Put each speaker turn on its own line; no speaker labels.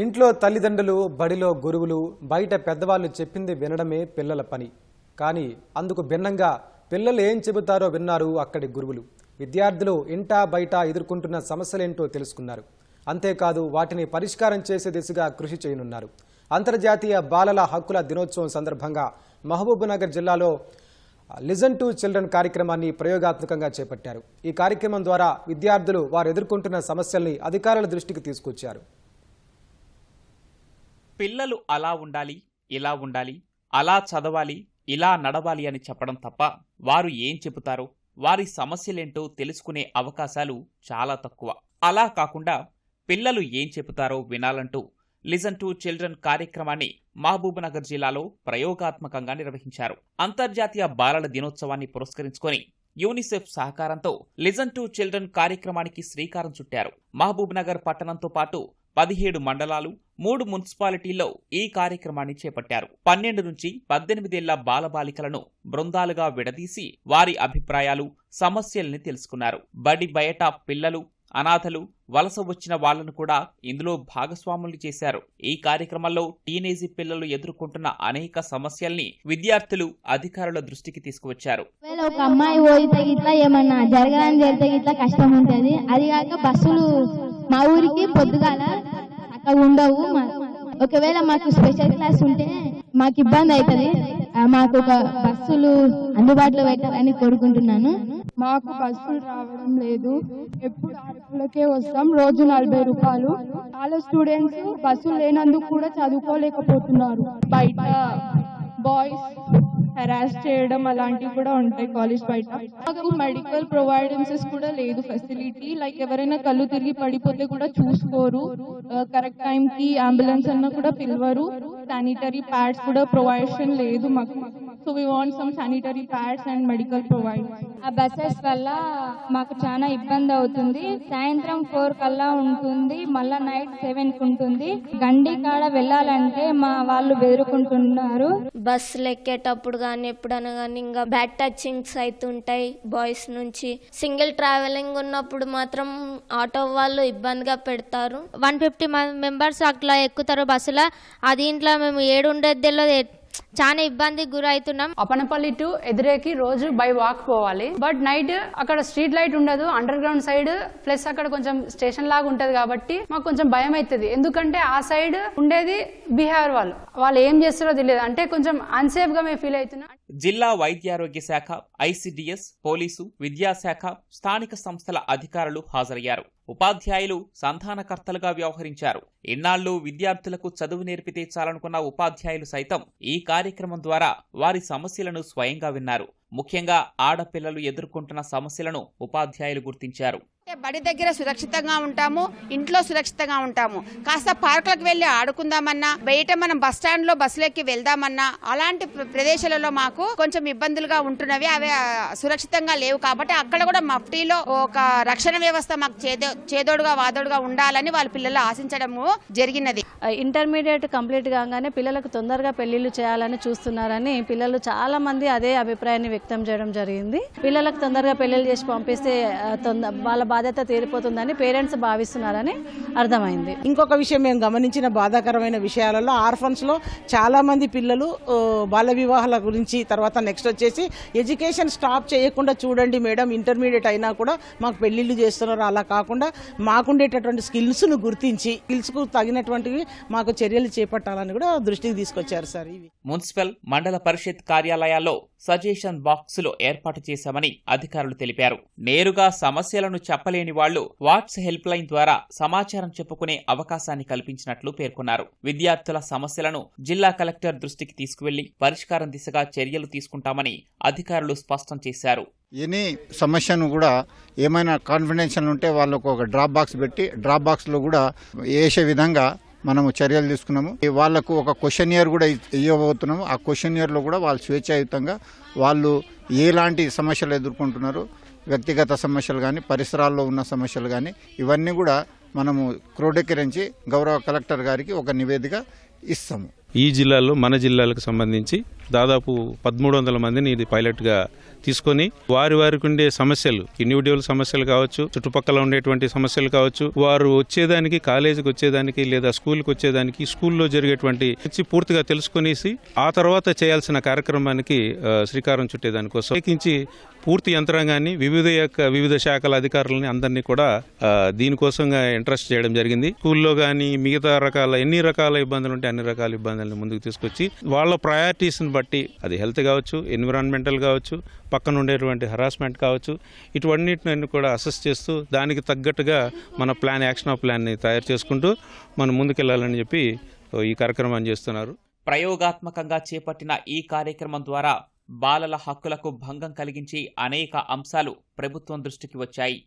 ఇంట్లో తల్లిదండ్రులు బడిలో గురువులు బయట పెద్దవాళ్ళు చెప్పింది వినడమే పిల్లల పని. కానీ అందుకు భిన్నంగా పిల్లలు ఏం చెబుతారో విన్నారు అక్కడి గురువులు. విద్యార్థులు ఇంటా బయట ఎదుర్కొంటున్న సమస్యలేంటో తెలుసుకున్నారు. అంతేకాదు వాటిని పరిష్కారం చేసే దిశగా కృషి చేయనున్నారు. అంతర్జాతీయ బాలల హక్కుల దినోత్సవం సందర్భంగా మహబూబ్నగర్ జిల్లాలో లిజన్ టు చిల్డ్రన్ కార్యక్రమాన్ని ప్రయోగాత్మకంగా చేపట్టారు. ఈ కార్యక్రమం ద్వారా విద్యార్థులు వారు ఎదుర్కొంటున్న సమస్యల్ని అధికారుల దృష్టికి తీసుకొచ్చారు.
పిల్లలు అలా ఉండాలి ఇలా ఉండాలి అలా చదవాలి ఇలా నడవాలి అని చెప్పడం తప్ప వారు ఏం చెబుతారో వారి సమస్యలేంటో తెలుసుకునే అవకాశాలు చాలా తక్కువ. అలా కాకుండా పిల్లలు ఏం చెబుతారో వినాలంటూ లిజన్ టు చిల్డ్రన్ కార్యక్రమాన్ని మహబూబ్నగర్ జిల్లాలో ప్రయోగాత్మకంగా నిర్వహించారు. అంతర్జాతీయ బాలల దినోత్సవాన్ని పురస్కరించుకొని యూనిసెఫ్ సహకారంతో లిజన్ టు చిల్డ్రన్ కార్యక్రమానికి శ్రీకారం చుట్టారు. మహబూబ్నగర్ పట్టణంతో పాటు పదిహేడు మండలాలు మూడు మున్సిపాలిటీల్లో ఈ కార్యక్రమాన్ని చేపట్టారు. పన్నెండు నుంచి పద్దెనిమిదేళ్ళ బాలబాలికలను బృందాలుగా విడదీసి వారి అభిప్రాయాలు సమస్యల్ని తెలుసుకున్నారు. బడి బయట పిల్లలు అనాథలు వలస వచ్చిన వాళ్ళను కూడా ఇందులో భాగస్వాములు చేశారు. ఈ కార్యక్రమంలో టీనేజీ పిల్లలు ఎదుర్కొంటున్న అనేక సమస్యల్ని విద్యార్థులు అధికారుల దృష్టికి తీసుకువచ్చారు.
ఒక అమ్మాయి పోయితే ఇట్లా ఏమన్నా జరగాలని జరిగితే ఇట్లా కష్టం ఉంటుంది. అది కాక బస్సులు మా ఊరికి పొద్దుగాల ఉండవు మా- ఒకవేళ మాకు స్పెషల్ క్లాస్ ఉంటే మాకు ఇబ్బంది అవుతుంది మాకు ఒక బస్సులు అందుబాటులో పెట్టాలని కోరుకుంటున్నాను.
మాకు బస్సులు రావడం లేదు. ఎప్పుడు అరకులకే వస్తాం. రోజు నలభై రూపాయలు. చాలా స్టూడెంట్స్ బస్సులు లేనందుకు కూడా చదువుకోలేకపోతున్నారు. బయట బాయ్స్ హెరాస్ చేయడం అలాంటివి కూడా ఉంటాయి కాలేజ్ బయట. మాకు మెడికల్ ప్రొవైడెన్సెస్ కూడా లేదు ఫెసిలిటీ లైక్ ఎవరైనా కళ్ళు తిరిగి పడిపోతే కూడా చూసుకోరు. Uh, కరెక్ట్ టైం కి అంబులెన్స్ అన్న కూడా పిలవరు. శానిటరీ ప్యాడ్స్ కూడా ప్రొవైషన్ లేదు మాకు. So we want some sanitary pads and medical provide
ఆ బస్సెస్ వల్ల మాకు చాలా ఇబ్బంది అవుతుంది. సాయంత్రం ఫోర్ కల్లా ఉంటుంది. మళ్ళా నైట్ సెవెన్కి ఉంటుంది. గండి కాడ వెళ్ళాలంటే మా వాళ్ళు బెదురుకుంటున్నారు
బస్సులు ఎక్కేటప్పుడు కానీ ఎప్పుడైనా కానీ ఇంకా బ్యాడ్ టచింగ్స్ అవుతుంటాయి బాయ్స్ నుంచి. సింగిల్ ట్రావెలింగ్ ఉన్నప్పుడు మాత్రం ఆటో వాళ్ళు ఇబ్బందిగా పెడతారు.
వన్ ఫిఫ్టీ మెంబర్స్ అట్లా ఎక్కుతారు బస్సులో. అది ఇంట్లో మేము ఏడు ఉండేది తెలియదు చాలా ఇబ్బందికి గురవుతున్నాం
అపనపల్లి టు ఎదురేకి రోజు బై వాక్ పోవాలి. బట్ నైట్ అక్కడ స్ట్రీట్ లైట్ ఉండదు. అండర్ గ్రౌండ్ సైడ్ ప్లస్ అక్కడ కొంచెం స్టేషన్ లాగా ఉంటది కాబట్టి మాకు కొంచెం భయం అవుతుంది ఎందుకంటే ఆ సైడ్ ఉండేది బీహార్ వాళ్ళు. వాళ్ళు ఏం చేస్తారో తెలియదు. అంటే కొంచెం అన్సేఫ్గా మేము ఫీల్ అవుతున్నాం.
జిల్లా వైద్యారోగ్య శాఖ ఐసిడిఎస్ పోలీసు విద్యాశాఖ స్థానిక సంస్థల అధికారులు హాజరయ్యారు. ఉపాధ్యాయులు సంధానకర్తలుగా వ్యవహరించారు. ఇన్నాళ్ళు విద్యార్థులకు చదువు నేర్పితే చాలనుకున్న ఉపాధ్యాయులు సైతం ఈ కార్యక్రమం ద్వారా వారి సమస్యలను స్వయంగా విన్నారు. ముఖ్యంగా ఆడపిల్లలు ఎదుర్కొంటున్న సమస్యలను ఉపాధ్యాయులు గుర్తించారు.
బడి దగ్గర సురక్షితంగా ఉంటాము ఇంట్లో సురక్షితంగా ఉంటాము. కాస్త పార్కులకు వెళ్ళి ఆడుకుందామన్నా బయట మనం బస్ స్టాండ్లో బస్సులెక్కి వెళ్దామన్నా అలాంటి ప్ర- ప్రదేశాలలో మాకు కొంచెం ఇబ్బందులుగా ఉంటున్నవి అవి సురక్షితంగా లేవు. కాబట్టి అక్కడ కూడా మఫ్టీలో ఒక రక్షణ వ్యవస్థ మాకు చేదో చేదోడుగా వాదోడుగా ఉండాలని వాళ్ళ పిల్లలు ఆశించడము జరిగినది.
ఇంటర్మీడియట్ కంప్లీట్ కాగానే పిల్లలకు తొందరగా పెళ్ళిళ్ళు చేయాలని చూస్తున్నారని పిల్లలు చాలా మంది అదే అభిప్రాయాన్ని వ్యక్తం చేయడం జరిగింది. పిల్లలకు తొందరగా పెళ్ళిళ్ళు చేసి పంపిస్తే వాళ్ళ బాధ్యత తీరిపోతుందని పేరెంట్స్ భావిస్తున్నారని అర్థమైంది.
ఇంకొక విషయం మేము గమనించిన బాధాకరమైన విషయాలలో ఆర్ఫన్స్లో చాలా మంది పిల్లలు బాల వివాహాల గురించి తర్వాత నెక్స్ట్ వచ్చేసి ఎడ్యుకేషన్ స్టాప్ చేయకుండా చూడండి మేడం ఇంటర్మీడియట్ అయినా కూడా మాకు పెళ్ళిళ్ళు చేస్తున్నారు. అలా కాకుండా మాకుండేటటువంటి స్కిల్స్ను గుర్తించి స్కిల్స్కు తగినటువంటివి మాకు చర్యలు చేపట్టాలని కూడా దృష్టికి తీసుకొచ్చారు సార్. ఇవి.
మున్సిపల్ మండల పరిషత్ కార్యాలయాల్లో సజెషన్ బాక్సులు ఏర్పాటు చేశామని అధికారులు తెలిపారు. నేరుగా సమస్యలను చెప్పలేని వాళ్ళు వాట్స్ హెల్ప్ లైన్ ద్వారా సమాచారం చెప్పుకునే అవకాశాన్ని కల్పించినట్లు పేర్కొన్నారు. విద్యార్థుల సమస్యలను జిల్లా కలెక్టర్ దృష్టికి తీసుకువెళ్ళి పరిష్కారం దిశగా చర్యలు తీసుకుంటామని అధికారులు స్పష్టం చేశారు.
ఎనీ సమస్యను కూడా ఏమైనా కాన్ఫిడెన్షియల్ ఉంటే వాళ్ళకు ఒక డ్రాప్ బాక్స్ పెట్టి డ్రాప్ బాక్స్లో కూడా వేసే విధంగా మనము చర్యలు తీసుకున్నాము. వాళ్ళకు వాళ్ళకు ఒక క్వశ్చన్ ఇయర్ కూడా ఇవ్వబోతున్నాము. ఆ క్వశ్చన్ ఇయర్లో కూడా వాళ్ళు స్వేచ్ఛాయుతంగా వాళ్ళు ఎలాంటి సమస్యలు ఎదుర్కొంటున్నారు వ్యక్తిగత సమస్యలు కానీ పరిసరాల్లో ఉన్న సమస్యలు కానీ ఇవన్నీ కూడా మనము క్రోడీకరించి గౌరవ కలెక్టర్ గారికి ఒక నివేదిక ఇస్తాము.
ఈ జిల్లాలో మన జిల్లాలకు సంబంధించి దాదాపు పదమూడు వందల మందిని ఇది పైలట్గా తీసుకొని వారి వారికి ఉండే సమస్యలు ఇండివిజువల్ సమస్యలు కావచ్చు చుట్టుపక్కల ఉండేటువంటి సమస్యలు కావచ్చు వారు వచ్చేదానికి కాలేజీకి వచ్చేదానికి లేదా స్కూల్కి వచ్చేదానికి స్కూల్లో జరిగేటువంటి వచ్చి పూర్తిగా తెలుసుకునేసి ఆ తర్వాత చేయాల్సిన కార్యక్రమానికి శ్రీకారం చుట్టేదానికోసం ప్రత్యేకించి పూర్తి యంత్రాంగాన్ని వివిధ యొక్క వివిధ శాఖల అధికారులని అందరినీ కూడా దీనికోసంగా ఇంట్రెస్ట్ చేయడం జరిగింది. స్కూల్లో కానీ మిగతా రకాల ఎన్ని రకాల ఇబ్బందులు ఉంటే అన్ని రకాల ఇబ్బందులను ముందుకు తీసుకొచ్చి వాళ్ళ ప్రయారిటీస్ని బట్టి అది హెల్త్ కావచ్చు ఎన్విరాన్మెంటల్ కావచ్చు పక్కన ఉండేటువంటి హరాస్మెంట్ కావచ్చు ఇటువన్నిటిని కూడా అసెస్ చేస్తూ దానికి తగ్గట్టుగా మన ప్లాన్ యాక్షన్ ఆఫ్ ప్లాన్ని తయారు చేసుకుంటూ మనం ముందుకెళ్ళాలని చెప్పి ఈ కార్యక్రమాన్ని చేస్తున్నారు.
ప్రయోగాత్మకంగా చేపట్టిన ఈ కార్యక్రమం ద్వారా బాలల హక్కులకు భంగం కలిగించి అనేక అంశాలు ప్రభుత్వం దృష్టికి వచ్చాయి.